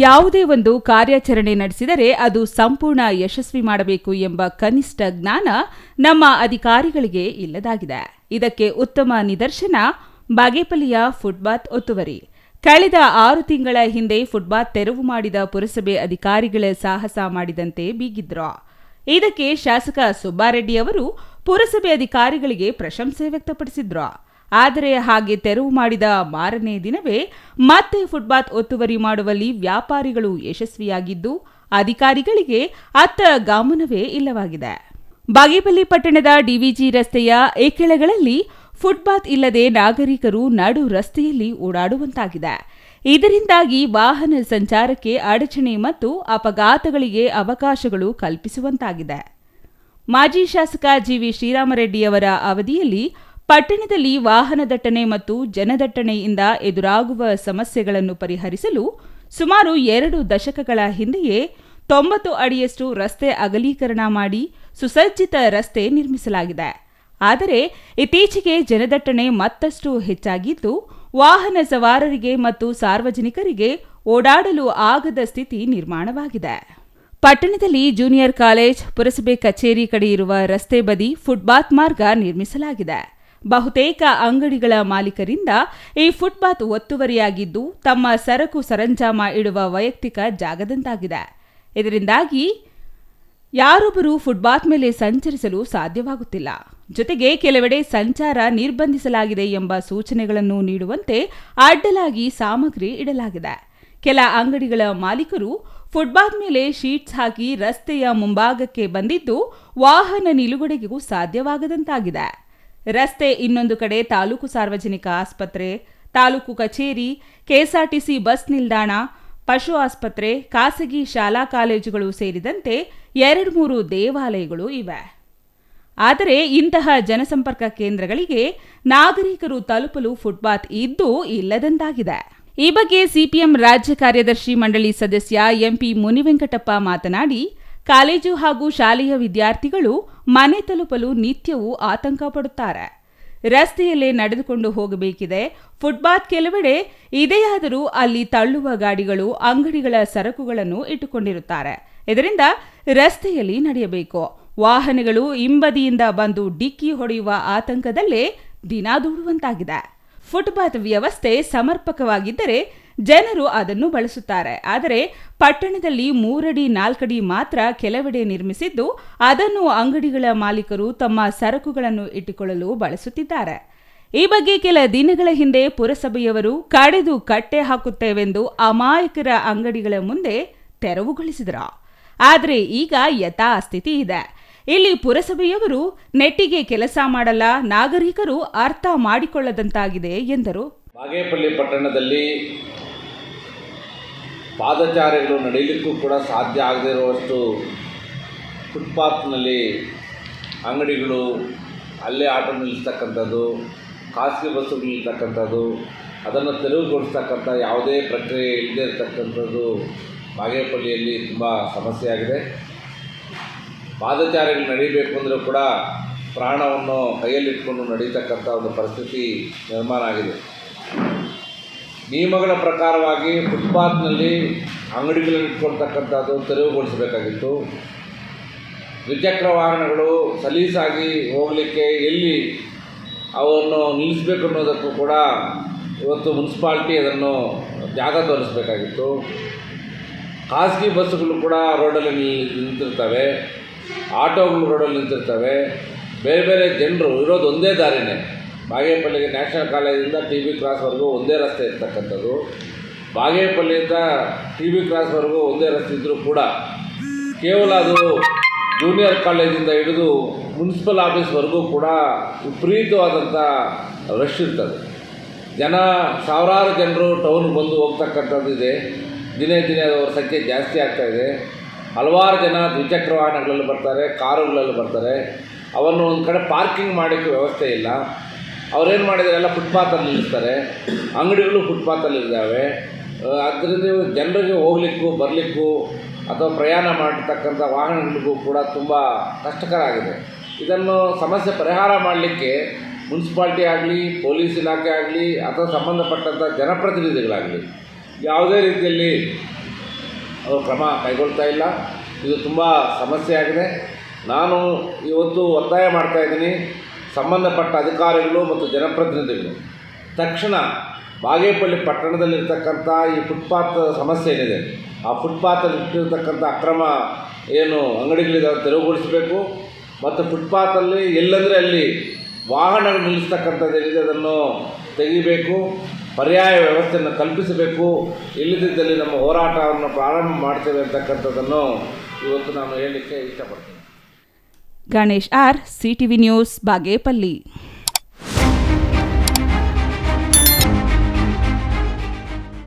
ಯಾವುದೇ ಒಂದು ಕಾರ್ಯಾಚರಣೆ ನಡೆಸಿದರೆ ಅದು ಸಂಪೂರ್ಣ ಯಶಸ್ವಿ ಮಾಡಬೇಕು ಎಂಬ ಕನಿಷ್ಠ ಜ್ಞಾನ ನಮ್ಮ ಅಧಿಕಾರಿಗಳಿಗೆ ಇಲ್ಲದಾಗಿದೆ. ಇದಕ್ಕೆ ಉತ್ತಮ ನಿದರ್ಶನ ಬಾಗೇಪಲ್ಲಿಯ ಫುಟ್ಬಾತ್ ಒತ್ತುವರಿ. ಕಳೆದ ಆರು ತಿಂಗಳ ಹಿಂದೆ ಫುಟ್ಬಾತ್ ತೆರವು ಮಾಡಿದ ಪುರಸಭೆ ಅಧಿಕಾರಿಗಳ ಸಾಹಸ ಮಾಡಿದಂತೆ ಬೀಗಿದ್ರು. ಇದಕ್ಕೆ ಶಾಸಕ ಸುಬ್ಬಾರೆಡ್ಡಿ ಅವರು ಪುರಸಭೆ ಅಧಿಕಾರಿಗಳಿಗೆ ಪ್ರಶಂಸೆ ವ್ಯಕ್ತಪಡಿಸಿದ್ರು. ಆದರೆ ಹಾಗೆ ತೆರವು ಮಾಡಿದ ಮಾರನೇ ದಿನವೇ ಮತ್ತೆ ಫುಟ್ಪಾತ್ ಒತ್ತುವರಿ ಮಾಡುವಲ್ಲಿ ವ್ಯಾಪಾರಿಗಳು ಯಶಸ್ವಿಯಾಗಿದ್ದು, ಅಧಿಕಾರಿಗಳಿಗೆ ಅತ್ತ ಗಮನವೇ ಇಲ್ಲವಾಗಿದೆ. ಬಾಗೇಪಲ್ಲಿ ಪಟ್ಟಣದ ಡಿವಿಜಿ ರಸ್ತೆಯ ಏಕೆಳೆಗಳಲ್ಲಿ ಫುಟ್ಪಾತ್ ಇಲ್ಲದೆ ನಾಗರಿಕರು ನಡು ರಸ್ತೆಯಲ್ಲಿ ಓಡಾಡುವಂತಾಗಿದೆ. ಇದರಿಂದಾಗಿ ವಾಹನ ಸಂಚಾರಕ್ಕೆ ಅಡಚಣೆ ಮತ್ತು ಅಪಘಾತಗಳಿಗೆ ಅವಕಾಶಗಳು ಕಲ್ಪಿಸುವಂತಾಗಿದೆ. ಮಾಜಿ ಶಾಸಕ ಜಿವಿ ಶ್ರೀರಾಮರೆಡ್ಡಿಯವರ ಅವಧಿಯಲ್ಲಿ ಪಟ್ಟಣದಲ್ಲಿ ವಾಹನ ದಟ್ಟಣೆ ಮತ್ತು ಜನದಟ್ಟಣೆಯಿಂದ ಎದುರಾಗುವ ಸಮಸ್ಯೆಗಳನ್ನು ಪರಿಹರಿಸಲು ಸುಮಾರು ಎರಡು ದಶಕಗಳ ಹಿಂದೆಯೇ ತೊಂಬತ್ತು ಅಡಿಯಷ್ಟು ರಸ್ತೆ ಅಗಲೀಕರಣ ಮಾಡಿ ಸುಸಜ್ಜಿತ ರಸ್ತೆ ನಿರ್ಮಿಸಲಾಗಿದೆ. ಆದರೆ ಇತ್ತೀಚೆಗೆ ಜನದಟ್ಟಣೆ ಮತ್ತಷ್ಟು ಹೆಚ್ಚಾಗಿದ್ದು, ವಾಹನ ಸವಾರರಿಗೆ ಮತ್ತು ಸಾರ್ವಜನಿಕರಿಗೆ ಓಡಾಡಲು ಆಗದ ಸ್ಥಿತಿ ನಿರ್ಮಾಣವಾಗಿದೆ. ಪಟ್ಟಣದಲ್ಲಿ ಜೂನಿಯರ್ ಕಾಲೇಜ್, ಪುರಸಭೆ ಕಚೇರಿ ಕಡೆ ಇರುವ ರಸ್ತೆ ಬದಿ ಫುಟ್ಪಾತ್ ಮಾರ್ಗ ನಿರ್ಮಿಸಲಾಗಿದೆ. ಬಹುತೇಕ ಅಂಗಡಿಗಳ ಮಾಲೀಕರಿಂದ ಈ ಫುಟ್ಪಾತ್ ಒತ್ತುವರಿಯಾಗಿದ್ದು ತಮ್ಮ ಸರಕು ಸರಂಜಾಮ ಇಡುವ ವೈಯಕ್ತಿಕ ಜಾಗದಂತಾಗಿದೆ. ಇದರಿಂದಾಗಿ ಯಾರೊಬ್ಬರು ಫುಟ್ಪಾತ್ ಮೇಲೆ ಸಂಚರಿಸಲು ಸಾಧ್ಯವಾಗುತ್ತಿಲ್ಲ. ಜೊತೆಗೆ ಕೆಲವೆಡೆ ಸಂಚಾರ ನಿರ್ಬಂಧಿಸಲಾಗಿದೆ ಎಂಬ ಸೂಚನೆಗಳನ್ನು ನೀಡುವಂತೆ ಅಡ್ಡಲಾಗಿ ಸಾಮಗ್ರಿ ಇಡಲಾಗಿದೆ. ಕೆಲ ಅಂಗಡಿಗಳ ಮಾಲೀಕರು ಫುಟ್ಪಾತ್ ಮೇಲೆ ಶೀಟ್ಸ್ ಹಾಕಿ ರಸ್ತೆಯ ಮುಂಭಾಗಕ್ಕೆ ಬಂದಿದ್ದು ವಾಹನ ನಿಲುಗಡೆಗೂ ಸಾಧ್ಯವಾಗದಂತಾಗಿದೆ. ರಸ್ತೆ ಇನ್ನೊಂದು ಕಡೆ ತಾಲೂಕು ಸಾರ್ವಜನಿಕ ಆಸ್ಪತ್ರೆ, ತಾಲೂಕು ಕಚೇರಿ, ಕೆಎಸ್ಆರ್ಟಿಸಿ ಬಸ್ ನಿಲ್ದಾಣ, ಪಶು ಆಸ್ಪತ್ರೆ, ಖಾಸಗಿ ಶಾಲಾ ಕಾಲೇಜುಗಳು ಸೇರಿದಂತೆ ಎರಡು ಮೂರು ದೇವಾಲಯಗಳು ಇವೆ. ಆದರೆ ಇಂತಹ ಜನಸಂಪರ್ಕ ಕೇಂದ್ರಗಳಿಗೆ ನಾಗರಿಕರು ತಲುಪಲು ಫುಟ್ಪಾತ್ ಇದ್ದು ಇಲ್ಲದಂತಾಗಿದೆ. ಈ ಬಗ್ಗೆ ಸಿಪಿಎಂ ರಾಜ್ಯ ಕಾರ್ಯದರ್ಶಿ ಮಂಡಳಿ ಸದಸ್ಯ ಎಂಪಿ ಮುನಿವೆಂಕಟಪ್ಪ ಮಾತನಾಡಿ ಕಾಲೇಜು ಹಾಗೂ ಶಾಲೆಯ ವಿದ್ಯಾರ್ಥಿಗಳು ಮನೆ ತಲುಪಲು ನಿತ್ಯವೂ ಆತಂಕ ಪಡುತ್ತಾರೆ ರಸ್ತೆಯಲ್ಲೇ ನಡೆದುಕೊಂಡು ಹೋಗಬೇಕಿದೆ. ಫುಟ್ಪಾತ್ ಕೆಲವೆಡೆ ಇದೆಯಾದರೂ ಅಲ್ಲಿ ತಳ್ಳುವ ಗಾಡಿಗಳು, ಅಂಗಡಿಗಳ ಸರಕುಗಳನ್ನು ಇಟ್ಟುಕೊಂಡಿರುತ್ತಾರೆ. ಇದರಿಂದ ರಸ್ತೆಯಲ್ಲಿ ನಡೆಯಬೇಕು. ವಾಹನಗಳು ಹಿಂಬದಿಯಿಂದ ಬಂದು ಡಿಕ್ಕಿ ಹೊಡೆಯುವ ಆತಂಕದಲ್ಲೇ ದಿನ ದೂಡುವಂತಾಗಿದೆ. ಫುಟ್ಪಾತ್ ವ್ಯವಸ್ಥೆ ಸಮರ್ಪಕವಾಗಿದ್ದರೆ ಜನರು ಅದನ್ನು ಬಳಸುತ್ತಾರೆ. ಆದರೆ ಪಟ್ಟಣದಲ್ಲಿ ಮೂರಡಿ, ನಾಲ್ಕಡಿ ಮಾತ್ರ ಕೆಲವೆಡೆ ನಿರ್ಮಿಸಿದ್ದು, ಅದನ್ನು ಅಂಗಡಿಗಳ ಮಾಲೀಕರು ತಮ್ಮ ಸರಕುಗಳನ್ನು ಇಟ್ಟುಕೊಳ್ಳಲು ಬಳಸುತ್ತಿದ್ದಾರೆ. ಈ ಬಗ್ಗೆ ಕೆಲ ದಿನಗಳ ಹಿಂದೆ ಪುರಸಭೆಯವರು ಕಡೆದು ಕಟ್ಟೆ ಹಾಕುತ್ತೇವೆಂದು ಅಮಾಯಕರ ಅಂಗಡಿಗಳ ಮುಂದೆ ತೆರವುಗೊಳಿಸಿದರು. ಆದರೆ ಈಗ ಯಥಾಸ್ಥಿತಿ ಇದೆ. ಇಲ್ಲಿ ಪುರಸಭೆಯವರು ನೆಟ್ಟಿಗೆ ಕೆಲಸ ಮಾಡಲ್ಲ, ನಾಗರಿಕರು ಅರ್ಥ ಮಾಡಿಕೊಳ್ಳದಂತಾಗಿದೆ ಎಂದರು. ಬಾಗೇಪಲ್ಲಿ ಪಟ್ಟಣದಲ್ಲಿ ಪಾದಚಾರಿಗಳು ನಡೆಯಲಿಕ್ಕೂ ಕೂಡ ಸಾಧ್ಯ ಆಗದೇ ಇರುವಷ್ಟು ಫುಟ್ಪಾತ್ನಲ್ಲಿ ಅಂಗಡಿಗಳು ಅಲ್ಲೇ ಆಟೋ ನಿಲ್ಲಿಸ್ತಕ್ಕಂಥದ್ದು, ಖಾಸಗಿ ಬಸ್ಸುಗಳು ನಿಲ್ತಕ್ಕಂಥದ್ದು ಅದನ್ನು ತೆರವುಗೊಳಿಸ್ತಕ್ಕಂಥ ಯಾವುದೇ ಪ್ರಕ್ರಿಯೆ ಇಲ್ಲದೇ ಇರತಕ್ಕಂಥದ್ದು ಬಾಗೇಪಲ್ಲಿಯಲ್ಲಿ ತುಂಬ ಸಮಸ್ಯೆಯಾಗಿದೆ. ಪಾದಚಾರಿಗಳು ನಡೀಬೇಕು ಅಂದರೂ ಕೂಡ ಪ್ರಾಣವನ್ನು ಕೈಯಲ್ಲಿಟ್ಕೊಂಡು ನಡೀತಕ್ಕಂಥ ಒಂದು ಪರಿಸ್ಥಿತಿ ನಿರ್ಮಾಣ ಆಗಿದೆ. ನಿಯಮಗಳ ಪ್ರಕಾರವಾಗಿ ಫುಟ್ಪಾತ್ನಲ್ಲಿ ಅಂಗಡಿಗಳನ್ನು ಇಟ್ಕೊಳ್ತಕ್ಕಂಥದ್ದು ತೆರವುಗೊಳಿಸಬೇಕಾಗಿತ್ತು. ದ್ವಿಚಕ್ರ ವಾಹನಗಳು ಸಲೀಸಾಗಿ ಹೋಗಲಿಕ್ಕೆ ಎಲ್ಲಿ ಅವನ್ನು ನಿಲ್ಲಿಸಬೇಕು ಅನ್ನೋದಕ್ಕೂ ಕೂಡ ಇವತ್ತು ಮುನ್ಸಿಪಾಲ್ಟಿ ಅದನ್ನು ಜಾಗ ತೋರಿಸಬೇಕಾಗಿತ್ತು. ಖಾಸಗಿ ಬಸ್ಸುಗಳು ಕೂಡ ರೋಡಲ್ಲಿ ನಿಂತಿರ್ತವೆ. ಆಟೋಗಳು ರೋಡಲ್ಲಿ ನಿಂತಿರ್ತವೆ. ಬೇರೆ ಬೇರೆ ಜನರು ಇರೋದು ಒಂದೇ ದಾರಿನೇ. ಬಾಗೇಪಲ್ಲಿಗೆ ನ್ಯಾಷನಲ್ ಕಾಲೇಜಿಂದ ಟಿ ಬಿ ಕ್ರಾಸ್ವರೆಗೂ ಒಂದೇ ರಸ್ತೆ ಇರ್ತಕ್ಕಂಥದ್ದು. ಬಾಗೇಪಲ್ಲಿಯಿಂದ ಟಿ ಬಿ ಕ್ರಾಸ್ವರೆಗೂ ಒಂದೇ ರಸ್ತೆ ಇದ್ದರೂ ಕೂಡ ಕೇವಲ ಅದು ಜೂನಿಯರ್ ಕಾಲೇಜಿಂದ ಹಿಡಿದು ಮುನ್ಸಿಪಲ್ ಆಫೀಸ್ವರೆಗೂ ಕೂಡ ವಿಪರೀತವಾದಂಥ ರಶ್ ಇರ್ತದೆ. ಜನ ಸಾವಿರಾರು ಜನರು ಟೌನ್ಗೆ ಬಂದು ಹೋಗ್ತಕ್ಕಂಥದ್ದು ಇದೆ. ದಿನೇ ದಿನೇ ಅವರ ಸಂಖ್ಯೆ ಜಾಸ್ತಿ ಆಗ್ತಾ ಇದೆ. ಹಲವಾರು ಜನ ದ್ವಿಚಕ್ರ ವಾಹನಗಳಲ್ಲಿ ಬರ್ತಾರೆ, ಕಾರುಗಳಲ್ಲಿ ಬರ್ತಾರೆ. ಅವನ್ನು ಒಂದು ಕಡೆ ಪಾರ್ಕಿಂಗ್ ಮಾಡೋಕ್ಕೆ ವ್ಯವಸ್ಥೆ ಇಲ್ಲ. ಅವ್ರೇನು ಮಾಡಿದ್ದಾರೆ? ಎಲ್ಲ ಫುಟ್ಪಾತಲ್ಲಿ ನಿಲ್ಲಿಸ್ತಾರೆ ಅಂಗಡಿಗಳು ಫುಟ್ಪಾತಲ್ಲಿ ಇದ್ದಾವೆ. ಅದರಿಂದ ಜನರಿಗೆ ಹೋಗ್ಲಿಕ್ಕೂ ಬರಲಿಕ್ಕೂ ಅಥವಾ ಪ್ರಯಾಣ ಮಾಡಿರ್ತಕ್ಕಂಥ ವಾಹನಗಳಿಗೂ ಕೂಡ ತುಂಬ ಕಷ್ಟಕರ ಆಗಿದೆ. ಇದನ್ನು ಸಮಸ್ಯೆ ಪರಿಹಾರ ಮಾಡಲಿಕ್ಕೆ ಮುನ್ಸಿಪಾಲ್ಟಿ ಆಗಲಿ, ಪೊಲೀಸ್ ಇಲಾಖೆ ಆಗಲಿ, ಅಥವಾ ಸಂಬಂಧಪಟ್ಟಂಥ ಜನಪ್ರತಿನಿಧಿಗಳಾಗಲಿ ಯಾವುದೇ ರೀತಿಯಲ್ಲಿ ಅವರು ಕ್ರಮ ಕೈಗೊಳ್ತಾ ಇಲ್ಲ. ಇದು ತುಂಬ ಸಮಸ್ಯೆ ಆಗಿದೆ. ನಾನು ಇವತ್ತು ಒತ್ತಾಯ ಮಾಡ್ತಾ ಇದ್ದೀನಿ. ಸಂಬಂಧಪಟ್ಟ ಅಧಿಕಾರಿಗಳು ಮತ್ತು ಜನಪ್ರತಿನಿಧಿಗಳು. ತಕ್ಷಣ ಬಾಗೇಪಲ್ಲಿ ಪಟ್ಟಣದಲ್ಲಿರ್ತಕ್ಕಂಥ ಈ ಫುಟ್ಪಾತ್ ಸಮಸ್ಯೆ ಏನಿದೆ, ಆ ಫುಟ್ಪಾತಲ್ಲಿ ಇಟ್ಟಿರ್ತಕ್ಕಂಥ ಅಕ್ರಮ ಏನು ಅಂಗಡಿಗಳಿದೆ ತೆರವುಗೊಳಿಸಬೇಕು. ಮತ್ತು ಫುಟ್ಪಾತಲ್ಲಿ ಎಲ್ಲಂದರೆ ಅಲ್ಲಿ ವಾಹನಗಳು ನಿಲ್ಲಿಸ್ತಕ್ಕಂಥದ್ದೇನಿದೆ ಅದನ್ನು ತೆಗಿಬೇಕು, ಪರ್ಯಾಯ ವ್ಯವಸ್ಥೆಯನ್ನು ಕಲ್ಪಿಸಬೇಕು. ಇಲ್ಲದಿದ್ದಲ್ಲಿ ನಮ್ಮ ಹೋರಾಟವನ್ನು ಪ್ರಾರಂಭ ಮಾಡ್ತೇವೆ ಅಂತಕ್ಕಂಥದ್ದನ್ನು ಇವತ್ತು ನಾನು ಹೇಳಲಿಕ್ಕೆ ಇಷ್ಟಪಡ್ತೀನಿ. Ganesh R CTV news Bagepalli.